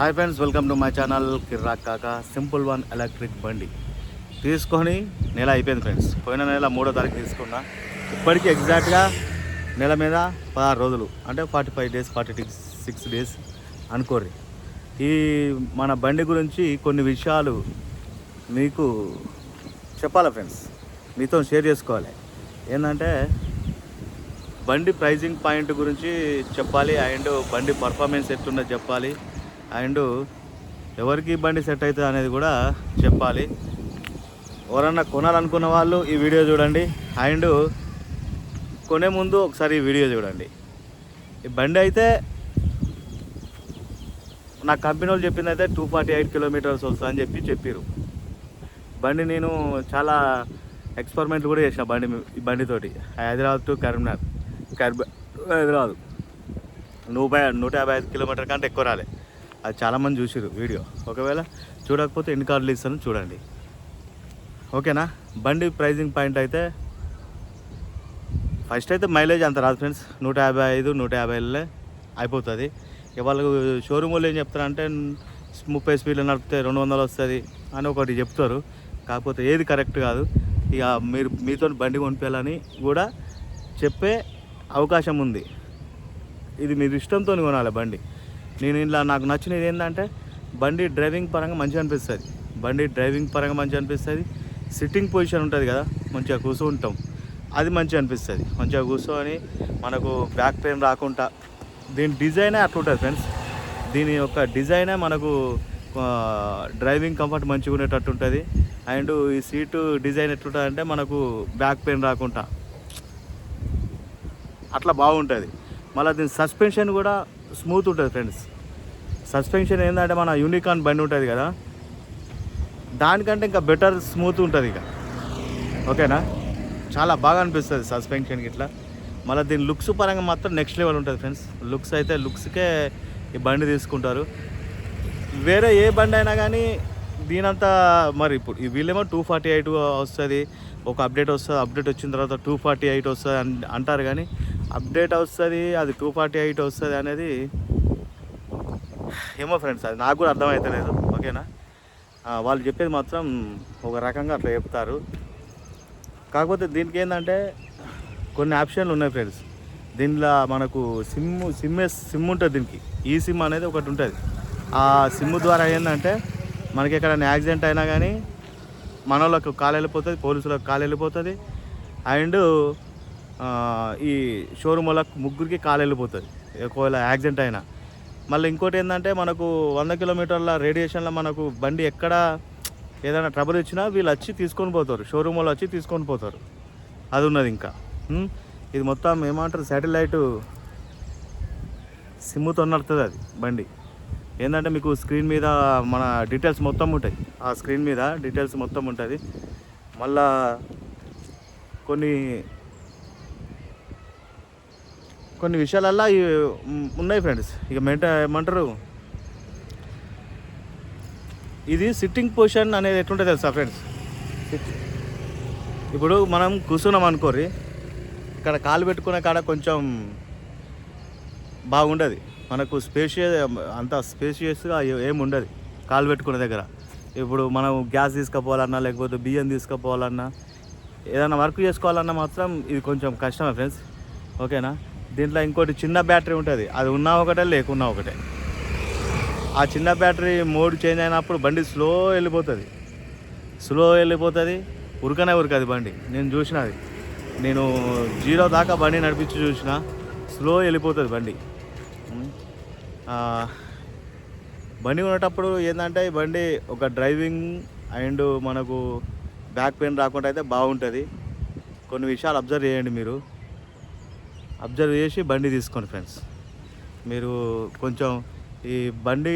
Hi friends welcome to my channel కిర్రా కాక simple one electric బండి. తీసుకొని నెల అయిపోయింది ఫ్రెండ్స్ పోయిన నెల మూడో తారీఖు తీసుకున్నా. ఇప్పటికీ ఎగ్జాక్ట్గా నెల మీద పదహారు రోజులు. అంటే forty five days forty six days అనుకోర్రి. ఈ మన బండి గురించి కొన్ని విషయాలు మీకు చెప్పాలా ఫ్రెండ్స్ మీతో షేర్ చేసుకోవాలి. ఏంటంటే బండి ప్రైజింగ్ పాయింట్ గురించి చెప్పాలి. అండ్ బండి పర్ఫార్మెన్స్ ఎట్లుందో చెప్పాలి. అండ్ ఎవరికి బండి సెట్ అవుతుంది అనేది కూడా చెప్పాలి. ఎవరన్నా కొనాలనుకున్న వాళ్ళు ఈ వీడియో చూడండి. అండ్ కొనే ముందు ఒకసారి ఈ వీడియో చూడండి. ఈ బండి అయితే నా కంపెనీ వాళ్ళు చెప్పింది అయితే టూ ఫార్టీ ఎయిట్ కిలోమీటర్స్ వస్తుందని చెప్పి చెప్పారు బండి నేను చాలా ఎక్స్పెరిమెంట్లు కూడా చేసిన బండి ఈ బండితోటి హైదరాబాద్ టు కరీంనగర్. కరీం హైదరాబాద్. నూట నూట యాభై ఐదు కిలోమీటర్ కంటే ఎక్కువ రాలే. అది చాలామంది చూసిరు వీడియో. ఒకవేళ చూడకపోతే ఎన్ని కార్డులు ఇస్తాను చూడండి. ఓకేనా? బండి ప్రైజింగ్ పాయింట్ అయితే ఫస్ట్ అయితే మైలేజ్ అంత రాదు ఫ్రెండ్స్. నూట యాభై ఐదు నూట యాభైలే అయిపోతుంది. ఇక వాళ్ళు షోరూమ్ వాళ్ళు ఏం చెప్తారంటే ముప్పై స్పీడ్లో నడిపితే రెండు వందలు వస్తుంది అని ఒకటి చెప్తారు. కాకపోతే ఏది కరెక్ట్ కాదు. ఇక మీరు మీతో బండి కొనిపించాలని కూడా చెప్పే అవకాశం ఉంది. ఇది మీరు ఇష్టంతో కొనాలి బండి. నేను ఇలా నాకు నచ్చినది ఏంటంటే బండి డ్రైవింగ్ పరంగా మంచిగా అనిపిస్తుంది. బండి డ్రైవింగ్ పరంగా మంచిగా అనిపిస్తుంది. సిట్టింగ్ పొజిషన్ ఉంటుంది కదా మంచిగా కూర్చుంటాం. అది మంచిగా అనిపిస్తుంది. మంచిగా కూర్చొని మనకు బ్యాక్ పెయిన్ రాకుండా దీని డిజైనే అట్లుంటుంది ఫ్రెండ్స్. దీని యొక్క డిజైనే మనకు డ్రైవింగ్ కంఫర్ట్ మంచిగా ఉండేటట్టు ఉంటుంది. అండ్ ఈ సీటు డిజైన్ ఎట్లుంటుంది అంటే మనకు బ్యాక్ పెయిన్ రాకుండా అట్లా బాగుంటుంది. మళ్ళీ దీని సస్పెన్షన్ కూడా స్మూత్ ఉంటుంది ఫ్రెండ్స్ సస్పెన్షన్ ఏంటంటే మన యూనికాన్ బండి ఉంటుంది కదా. దానికంటే ఇంకా బెటర్ స్మూత్ ఉంటుంది ఇక. ఓకేనా చాలా బాగా అనిపిస్తుంది సస్పెన్షన్ ఇట్లా మళ్ళీ దీని లుక్స్ పరంగా మాత్రం నెక్స్ట్ లెవెల్ ఉంటుంది ఫ్రెండ్స్ లుక్స్ అయితే లుక్స్కే ఈ బండి తీసుకుంటారు. వేరే ఏ బండి అయినా కానీ దీనంతా మరి ఇప్పుడు ఈ వీళ్ళేమో టూ ఫార్టీ ఎయిట్ వస్తుంది. ఒక అప్డేట్ వస్తుంది అప్డేట్ వచ్చిన తర్వాత టూ ఫార్టీ ఎయిట్ వస్తుంది అని అంటారు కానీ అప్డేట్ వస్తుంది అది టూ ఫార్టీ ఎయిట్ వస్తుంది అనేది ఏమో ఫ్రెండ్స్ అది నాకు కూడా అర్థమవుతలేదు ఓకేనా? వాళ్ళు చెప్పేది మాత్రం ఒక రకంగా అట్లా చెప్తారు. కాకపోతే దీనికి ఏంటంటే కొన్ని ఆప్షన్లు ఉన్నాయి ఫ్రెండ్స్ దీనిలో మనకు సిమ్ సిమ్ సిమ్ ఉంటుంది దీనికి. ఈ సిమ్ అనేది ఒకటి ఉంటుంది. ఆ సిమ్ ద్వారా ఏంటంటే మనకి ఎక్కడైనా యాక్సిడెంట్ అయినా కానీ మన వాళ్ళకు కాలు వెళ్ళిపోతుంది పోలీసులకు కాలు వెళ్ళిపోతుంది. అండ్ ఈ షోరూమ్ వాళ్ళకు ముగ్గురికి కాలు వెళ్ళిపోతుంది ఒకవేళ యాక్సిడెంట్ అయినా. మళ్ళీ ఇంకోటి ఏంటంటే మనకు వంద కిలోమీటర్ల రేడియేషన్లో మనకు బండి ఎక్కడ ఏదైనా ట్రబుల్ ఇచ్చినా వీళ్ళు వచ్చి తీసుకొని పోతారు. షోరూమ్ వాళ్ళు వచ్చి తీసుకొని పోతారు. అది ఉన్నది ఇంకా. ఇది మొత్తం ఏమంటారు? శాటిలైట్ సిమ్ముతో నడుతుంది అది బండి. ఏంటంటే మీకు స్క్రీన్ మీద మన డీటెయిల్స్ మొత్తం ఉంటాయి. ఆ స్క్రీన్ మీద డీటెయిల్స్ మొత్తం ఉంటుంది. మళ్ళా కొన్ని కొన్ని విషయాలల్లో ఇవి ఉన్నాయి ఫ్రెండ్స్ ఇక మెంట ఏమంటారు? ఇది సిట్టింగ్ పొజిషన్ అనేది ఎట్లుంటుంది తెలుసా ఫ్రెండ్స్ ఇప్పుడు మనం కూర్చున్నాం అనుకోరి ఇక్కడ కాలు పెట్టుకునే కాడ కొంచెం బాగుండదు. మనకు స్పేషియస్ అంత స్పేషియస్గా ఏమి ఉండదు కాలు పెట్టుకునే దగ్గర. ఇప్పుడు మనం గ్యాస్ తీసుకుపోవాలన్నా లేకపోతే బియ్యం తీసుకుపోవాలన్నా ఏదైనా వర్క్ చేసుకోవాలన్నా మాత్రం ఇది కొంచెం కష్టమే ఫ్రెండ్స్ ఓకేనా? దీంట్లో ఇంకోటి చిన్న బ్యాటరీ ఉంటుంది. అది ఉన్నా ఒకటే లేకున్నా ఒకటే. ఆ చిన్న బ్యాటరీ మోడ్ చేంజ్ అయినప్పుడు బండి స్లో వెళ్ళిపోతుంది. స్లో వెళ్ళిపోతుంది ఉరకనే ఉరకది బండి. నేను చూసిన అది నేను జీరో దాకా బండి నడిపించి చూసిన స్లో వెళ్ళిపోతుంది బండి. బండి కొనేటప్పుడు ఏంటంటే ఈ బండి ఒక డ్రైవింగ్ అండ్ మనకు బ్యాక్ పెయిన్ రాకుండా అయితే బాగుంటుంది. కొన్ని విషయాలు అబ్జర్వ్ చేయండి మీరు. అబ్జర్వ్ చేసి బండి తీసుకోండి ఫ్రెండ్స్. మీరు కొంచెం ఈ బండి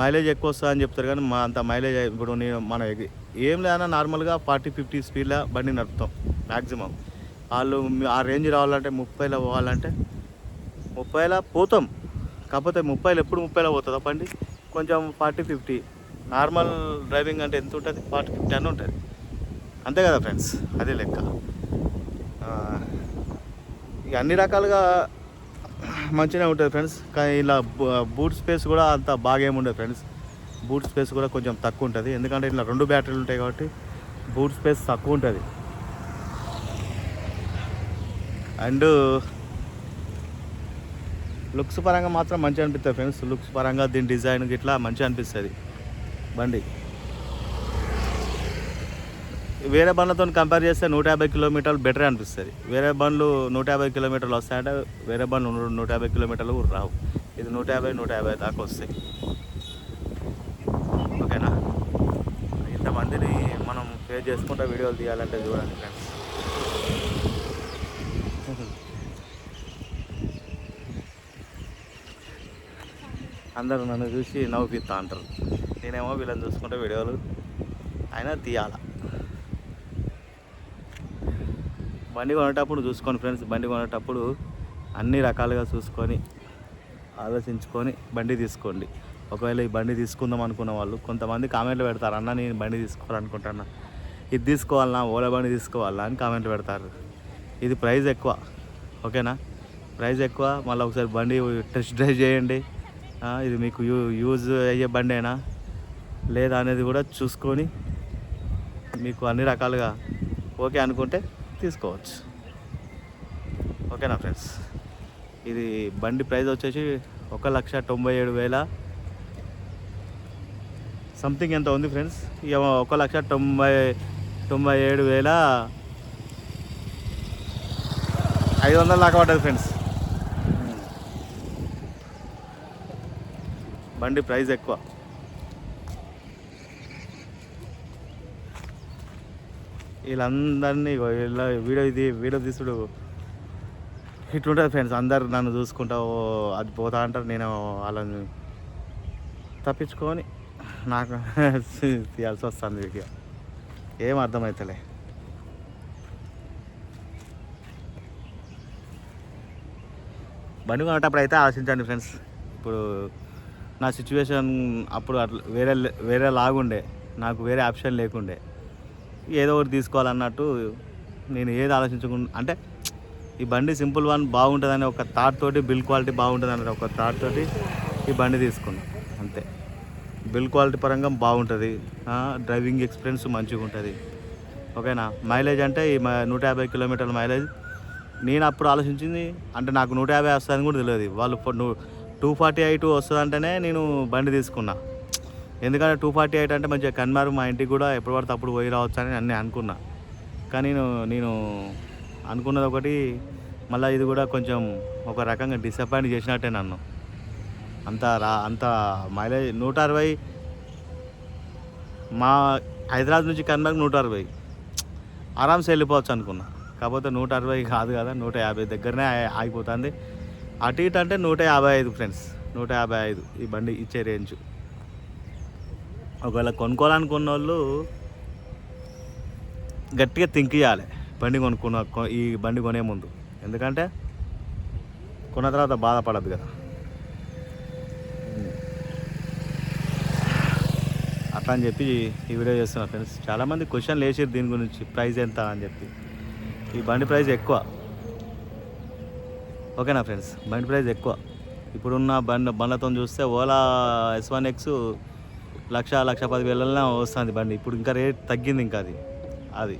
మైలేజ్ ఎక్కువ వస్తుంది అని చెప్తారు కానీ మా అంత మైలేజ్ ఇప్పుడు నేను మన ఏం లేదన్నా నార్మల్గా ఫార్టీ ఫిఫ్టీ స్పీడ్లో బండి నడుపుతాం మ్యాక్సిమం వాళ్ళు ఆ రేంజ్ రావాలంటే ముప్పైలో పోవాలంటే ముప్పైలో పోతాం. కాకపోతే ముప్పైలో ఎప్పుడు ముప్పైలో పోతుందా బండి? కొంచెం ఫార్టీ ఫిఫ్టీ. నార్మల్ డ్రైవింగ్ అంటే ఎంత ఉంటుంది? ఫార్టీ ఫిఫ్టీ అని ఉంటుంది. అంతే కదా ఫ్రెండ్స్? అదే లెక్క. ఇక అన్ని రకాలుగా మంచిగానే ఉంటుంది ఫ్రెండ్స్. కానీ ఇలా బూట్ స్పేస్ కూడా అంత బాగా ఏముండదు ఫ్రెండ్స్. బూట్ స్పేస్ కూడా కొంచెం తక్కువ ఉంటుంది. ఎందుకంటే ఇలా రెండు బ్యాటరీలు ఉంటాయి కాబట్టి బూట్ స్పేస్ తక్కువ ఉంటుంది. అండ్ లుక్స్ పరంగా మాత్రం మంచిగా అనిపిస్తుంది ఫ్రెండ్స్. లుక్స్ పరంగా దీని డిజైన్ ఇట్లా మంచిగా అనిపిస్తుంది. బండి. వేరే బండ్లతో కంపేర్ చేస్తే నూట యాభై కిలోమీటర్లు బెటర్ అనిపిస్తుంది. వేరే బండ్లు నూట యాభై కిలోమీటర్లు వస్తాయంటే వేరే బండ్లు నూట యాభై కిలోమీటర్లు రావు. ఇది నూట యాభై నూట యాభై దాకా వస్తాయి. ఓకేనా? ఇంతమందిని మనం ఫేస్ చేసుకుంటా వీడియోలు తీయాలంటే చూడండి ఫ్రెండ్స్. అందరూ నన్ను చూసి నవ్వుపిస్తా అంటారు. నేనేమో వీళ్ళని చూసుకుంటే వీడియోలు అయినా తీయాలా? బండి కొనేటప్పుడు చూసుకోండి ఫ్రెండ్స్. బండి కొనేటప్పుడు అన్ని రకాలుగా చూసుకొని ఆలోచించుకొని బండి తీసుకోండి. ఒకవేళ ఈ బండి తీసుకుందాం అనుకున్న వాళ్ళు కొంతమంది కామెంట్లు పెడతారు అన్న నేను బండి తీసుకోవాలనుకుంటున్నా. ఇది తీసుకోవాలన్నా ఓలా బండి తీసుకోవాలా అని కామెంట్లు పెడతారు. ఇది ప్రైస్ ఎక్కువ. ఓకేనా? ప్రైస్ ఎక్కువ. మళ్ళీ ఒకసారి బండి టెస్ట్ డ్రైవ్ చేయండి. ఇది మీకు యూ యూజ్ అయ్యే బండేనా? లేదా అనేది కూడా చూసుకొని మీకు అన్ని రకాలుగా ఓకే అనుకుంటే తీసుకోవచ్చు. ఓకేనా ఫ్రెండ్స్? ఇది బండి ప్రైస్ వచ్చేసి ఒక లక్ష తొంభై ఏడు వేల. సంథింగ్ ఎంత ఉంది ఫ్రెండ్స్? ఇక ఒక లక్ష తొంభై తొంభై ఏడు వేల ఐదు వందల దాకా పడ్డది ఫ్రెండ్స్. బండి ప్రైస్ ఎక్కువ. వీళ్ళందరినీ ఇగో వీళ్ళ వీడియో ఇది వీడియో తీసుడు. ఇట్లుంటుంది ఫ్రెండ్స్ అందరు నన్ను చూసుకుంటా ఓ అది పోతా అంటారు నేను వాళ్ళని తప్పించుకొని నాకు తీయాల్సి వస్తుంది వీడియో. ఏం అర్థమవుతలే బండి కొనేటప్పుడు అయితే ఆలోచించండి ఫ్రెండ్స్ ఇప్పుడు నా సిచ్యువేషన్ అప్పుడు అట్లా వేరే వేరే లాగుండే. నాకు వేరే ఆప్షన్ లేకుండే. ఏదో ఒకటి తీసుకోవాలన్నట్టు నేను ఏది ఆలోచించకుండా అంటే ఈ బండి సింపుల్ వన్ బాగుంటుందని ఒక థాట్ తోటి బిల్ క్వాలిటీ బాగుంటుంది ఒక థాట్ తోటి ఈ బండి తీసుకున్నా. అంతే. బిల్ క్వాలిటీ పరంగా బాగుంటుంది. డ్రైవింగ్ ఎక్స్పీరియన్స్ మంచిగా ఉంటుంది. ఓకేనా? మైలేజ్ అంటే ఈ మ- నూట యాభై కిలోమీటర్ల మైలేజ్ నేను అప్పుడు ఆలోచించింది అంటే నాకు నూట యాభై వస్తుందని కూడా తెలియదు. వాళ్ళు టూ ఫార్టీ ఎయిట్ వస్తుంది అంటేనే నేను బండి తీసుకున్నా. ఎందుకంటే టూ ఫార్టీ ఎయిట్ అంటే మంచిగా కన్మారు మా ఇంటికి కూడా ఎప్పుడు పడితే అప్పుడు పోయి రావచ్చు అని అన్నీ అనుకున్నా. కానీ నేను నేను అనుకున్నది ఒకటి మళ్ళీ ఇది కూడా కొంచెం ఒక రకంగా డిసప్పాయింట్ చేసినట్టే నన్ను. అంత రా అంత మైలేజ్ నూట అరవై మా హైదరాబాద్ నుంచి కన్మార్క్ నూట అరవై. ఆరామ్స్ వెళ్ళిపోవచ్చు అనుకున్నా. కాకపోతే నూట అరవై కాదు కదా నూట యాభై దగ్గరనే ఆగిపోతుంది. అటు ఇటు అంటే నూట యాభై ఐదు ఫ్రెండ్స్ నూట యాభై ఐదు ఈ బండి ఇచ్చే రేంజ్ ఒకవేళ కొనుక్కోవాలనుకున్న వాళ్ళు గట్టిగా థింక్ చేయాలి బండి కొనుక్కున్న ఈ బండి కొనే ముందు. ఎందుకంటే కొన్న తర్వాత బాధపడద్దు కదా. అట్లా అని చెప్పి ఈ వీడియో చేస్తున్నా ఫ్రెండ్స్. చాలామంది క్వశ్చన్లు వేసారు దీని గురించి ప్రైస్ ఎంత అని చెప్పి. ఈ బండి ప్రైస్ ఎక్కువ. ఓకేనా ఫ్రెండ్స్? బండి ప్రైస్ ఎక్కువ. ఇప్పుడున్న బండి బండ్లతో చూస్తే Ola S one X lakh lakh పదివేలలో వస్తుంది బండి. ఇప్పుడు ఇంకా రేట్ తగ్గింది ఇంకా అది. అది.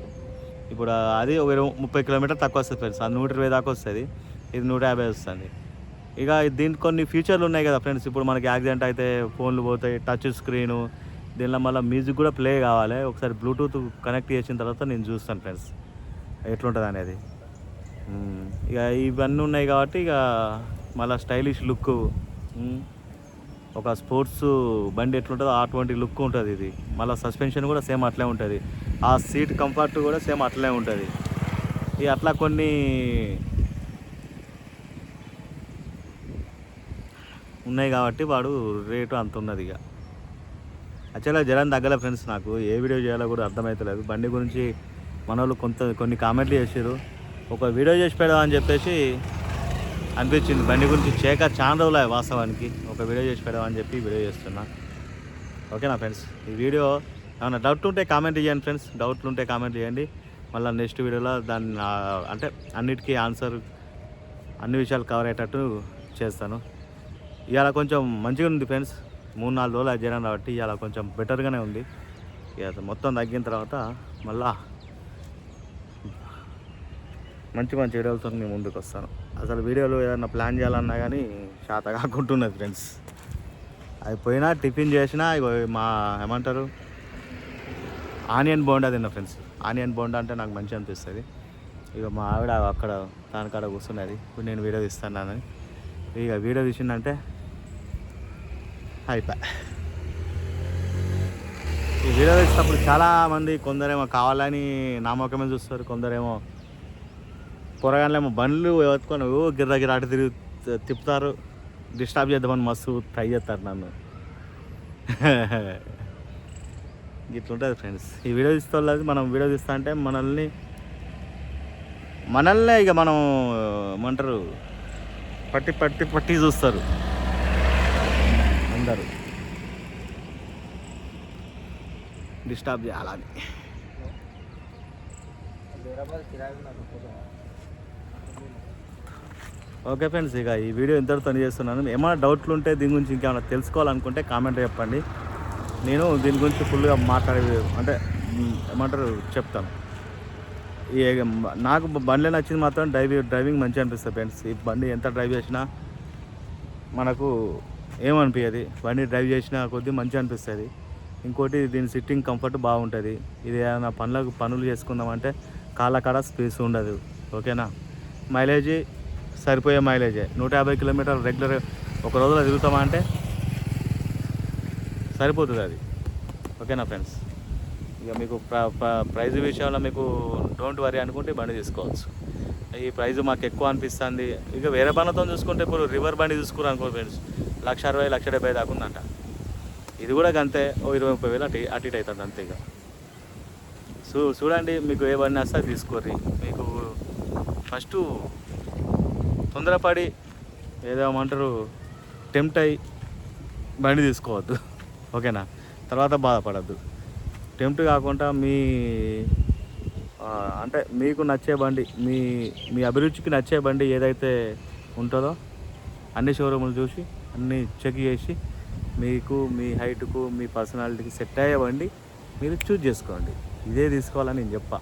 ఇప్పుడు అది ఒక ఇరవై ముప్పై కిలోమీటర్ తక్కువ వస్తుంది ఫ్రెండ్స్. అది నూట ఇరవై దాకా వస్తుంది. ఇది నూట యాభై వస్తుంది. ఇక దీనికి కొన్ని ఫీచర్లు ఉన్నాయి కదా ఫ్రెండ్స్. ఇప్పుడు మనకి యాక్సిడెంట్ అయితే ఫోన్లు పోతాయి టచ్ స్క్రీను దీనిలో మళ్ళీ మ్యూజిక్ కూడా ప్లే కావాలి. ఒకసారి బ్లూటూత్ కనెక్ట్ చేసిన తర్వాత నేను చూస్తాను ఫ్రెండ్స్. ఎట్లుంటుంది అనేది. ఇక ఇవన్నీ ఉన్నాయి కాబట్టి ఇక మళ్ళీ స్టైలిష్ లుక్ ఒక స్పోర్ట్స్ బండి ఎట్లుంటుందో అటువంటి లుక్ ఉంటుంది ఇది. మళ్ళీ సస్పెన్షన్ కూడా సేమ్ అట్లే ఉంటుంది. ఆ సీట్ కంఫర్ట్ కూడా సేమ్ అట్లే ఉంటుంది. ఇక అట్లా కొన్ని ఉన్నాయి కాబట్టి వాడు రేటు అంత ఉన్నది ఇక. యాక్చువల్గా జరం తగ్గలే ఫ్రెండ్స్ నాకు. ఏ వీడియో చేయాలో కూడా అర్థమవుతలేదు బండి గురించి మన వాళ్ళు కొంత కొన్ని కామెంట్లు చేసారు ఒక వీడియో చేసి పెడదామని చెప్పేసి అనిపించింది. బండి గురించి చేక చాలా రోజులు వాస్తవానికి. ఒక వీడియో చేసి పెడదామని చెప్పి వీడియో చేస్తున్నా. ఓకేనా ఫ్రెండ్స్? ఈ వీడియో ఏమైనా డౌట్ ఉంటే కామెంట్ చేయండి ఫ్రెండ్స్. డౌట్లు ఉంటే కామెంట్ చేయండి మళ్ళీ నెక్స్ట్ వీడియోలో దాన్ని అంటే అన్నిటికీ ఆన్సర్ అన్ని విషయాలు కవర్ అయ్యేటట్టు చేస్తాను. ఇవాళ కొంచెం మంచిగా ఉంది ఫ్రెండ్స్. మూడు నాలుగు రోజులు అది చేయడం కాబట్టి ఇవాళ కొంచెం బెటర్గానే ఉంది. ఇక మొత్తం తగ్గిన తర్వాత మళ్ళా మంచి మంచి వీడియోలతో నేను ముందుకు వస్తాను అసలు వీడియోలో ఏదైనా ప్లాన్ చేయాలన్నా కానీ శాత కాకుంటున్నది ఫ్రెండ్స్ అది పోయినా టిఫిన్ చేసినా ఇగో మా ఏమంటారు ఆనియన్ బోండా తిన్నా ఫ్రెండ్స్ ఆనియన్ బోండా అంటే నాకు మంచి అనిపిస్తుంది. ఇక మా ఆవిడ అక్కడ దానికాడ కూర్చున్నది. ఇప్పుడు నేను వీడియో తీస్తున్నానని ఇక వీడియో తీసిందంటే అయిపోయి ఈ వీడియో తీసినప్పుడు చాలామంది కొందరేమో కావాలని నా చూస్తారు కొందరేమో పొరగానేమో బండ్లు ఎత్తుకొని గిర్ర గిర్ర అటు తిరిగి తిప్పుతారు. డిస్టర్బ్ చేద్దామని మస్తు ట్రై చేస్తారు నన్ను. ఇట్లుంటుంది ఫ్రెండ్స్ ఈ వీడియో తీసుకోలేదు మనం వీడియో తీస్తా అంటే మనల్ని మనల్నే ఇక మనం ఏమంటారు పట్టి పట్టి పట్టి చూస్తారు. అందరు. డిస్టర్బ్ చేయాలని ఓకే ఫ్రెండ్స్ ఇక ఈ వీడియో ఇంతటితో చేస్తున్నాను. ఏమైనా డౌట్లు ఉంటే దీని గురించి ఇంకేమైనా తెలుసుకోవాలనుకుంటే కామెంట్ చెప్పండి. నేను దీని గురించి ఫుల్గా మాట్లాడే అంటే ఏమంటారు చెప్తాను. ఈ నాకు బండిలో నచ్చింది మాత్రం డ్రైవింగ్ డ్రైవింగ్ మంచిగా అనిపిస్తుంది ఫ్రెండ్స్. ఈ బండి ఎంత డ్రైవ్ చేసినా మనకు ఏమనిపించదు బండి డ్రైవ్ చేసినా కొద్దీ మంచిగా అనిపిస్తుంది. ఇంకోటి దీని సిట్టింగ్ కంఫర్ట్ బాగుంటుంది. ఇది ఏమైనా పనులకు పనులు చేసుకుందామంటే కాళ్ళ కాడ స్పేస్ ఉండదు. ఓకేనా? మైలేజీ సరిపోయే మైలేజే. నూట యాభై కిలోమీటర్లు రెగ్యులర్ ఒక రోజులో తిరుగుతామా అంటే సరిపోతుంది అది. ఓకేనా ఫ్రెండ్స్? ఇక మీకు ప్ర ప్ర- ప్రైజ్ విషయంలో మీకు డోంట్ వరీ అనుకుంటే బండి తీసుకోవచ్చు. ఈ ప్రైజ్ మాకు ఎక్కువ అనిపిస్తుంది. ఇక వేరే బండితో చూసుకుంటే ఇప్పుడు రివర్ బండి చూసుకున్నారు అనుకో ఫ్రెండ్స్. లక్ష అరవై లక్ష డెబ్బై దాకా ఉందంట. ఇది కూడా అంతే ఓ ఇరవై ముప్పై వేలు అటు అటు ఇటు అవుతుంది అంతే ఇక. చూ చూడండి మీకు ఏ బండి వస్తే తీసుకోర్రి. మీకు ఫస్ట్ తొందరపడి ఏదేమంటారు టెంప్ట్ అయ్యి బండి తీసుకోవద్దు. ఓకేనా? తర్వాత బాధపడద్దు. టెంప్ట్ కాకుండా మీ అంటే మీకు నచ్చే బండి మీ మీ అభిరుచికి నచ్చే బండి ఏదైతే ఉంటుందో అన్ని షోరూములు చూసి అన్నీ చెక్ చేసి మీకు మీ హైట్కు మీ పర్సనాలిటీకి సెట్ అయ్యే బండి మీరు చూజ్ చేసుకోండి. ఇదే తీసుకోవాలని నేను చెప్పా.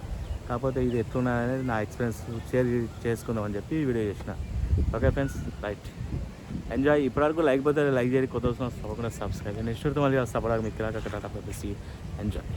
కాకపోతే ఇది ఎట్లున్నా అనేది నా ఎక్స్పీరియన్స్ షేర్ చేసుకుందామని చెప్పి వీడియో చేసిన. ఓకే ఫ్రెండ్స్ రైట్ ఎంజాయ్ ఇప్పటివరకు లైక్ పోతే లైక్ చేయండి. కొత్త వస్తున్న తప్పకుండా సబ్స్క్రైబ్ నెక్స్ట్ మళ్ళీ వస్తా. అప్పటిదాకా మీకు టాటా ఎంజాయ్